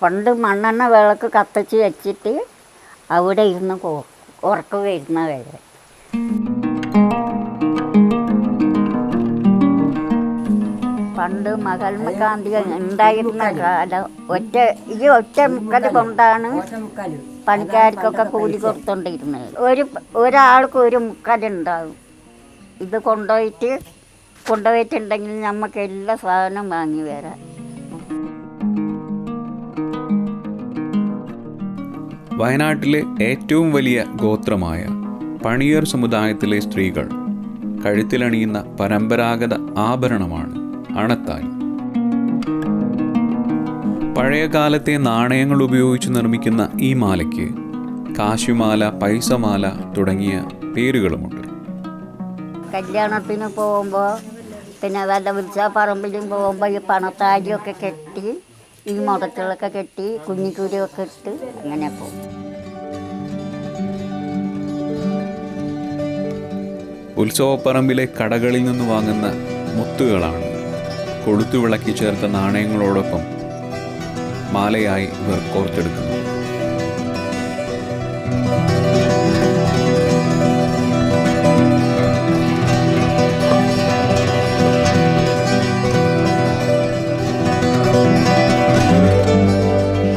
പണ്ട് മണ്ണെണ്ണ വിളക്ക് കത്തിച്ച് വെച്ചിട്ട് അവിടെ ഇരുന്ന് ഉറക്കം വരുന്ന വരെ. പണ്ട് മഹാത്മാഗാന്ധി ഉണ്ടായിരുന്ന കാലം ഒറ്റ ഈ ഒറ്റ മുക്കൽ കൊണ്ടാണ് പണിക്കാർക്കൊക്കെ കൂലി കൊടുത്തോണ്ടിരുന്നത് ഒരു ഒരാൾക്ക് ഒരു മുക്കലുണ്ടാവും ഇത് കൊണ്ടുപോയിട്ട് കൊണ്ടുപോയിട്ടുണ്ടെങ്കിൽ നമുക്ക് എല്ലാ സാധനവും വാങ്ങി വരാം. വയനാട്ടിലെ ഏറ്റവും വലിയ ഗോത്രമായ പണിയർ സമുദായത്തിലെ സ്ത്രീകൾ കഴുത്തിലണിയുന്ന പരമ്പരാഗത ആഭരണമാണ് അണത്താലി പഴയകാലത്തെ നാണയങ്ങൾ ഉപയോഗിച്ച് നിർമ്മിക്കുന്ന ഈ മാലയ്ക്ക് കാശുമാല പൈസമാല തുടങ്ങിയ പേരുകളുമുണ്ട്. കല്യാണത്തിന് പോകുമ്പോൾ പിന്നെ വല്ല ഉത്സവപ്പറമ്പിലും പോകുമ്പോൾ ഈ പണത്താലിയൊക്കെ കെട്ടി ഈ മുഖത്തുകളൊക്കെ കെട്ടി കുഞ്ഞിക്കുരിയൊക്കെ ഇട്ട് അങ്ങനെ പോകും. ഉത്സവപ്പറമ്പിലെ കടകളിൽ നിന്ന് വാങ്ങുന്ന മുത്തുകളാണ് കൊളുത്തു വിളക്കി ചേർത്ത നാണയങ്ങളോടൊപ്പം മാലയായി ഇവർ കോർത്തെടുക്കുന്നു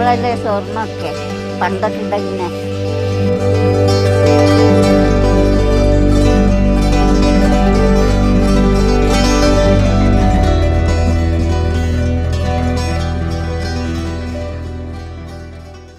ഇപ്പോഴല്ലേ സ്വർണമൊക്കെ പണ്ടൊക്കെ ഇങ്ങനെ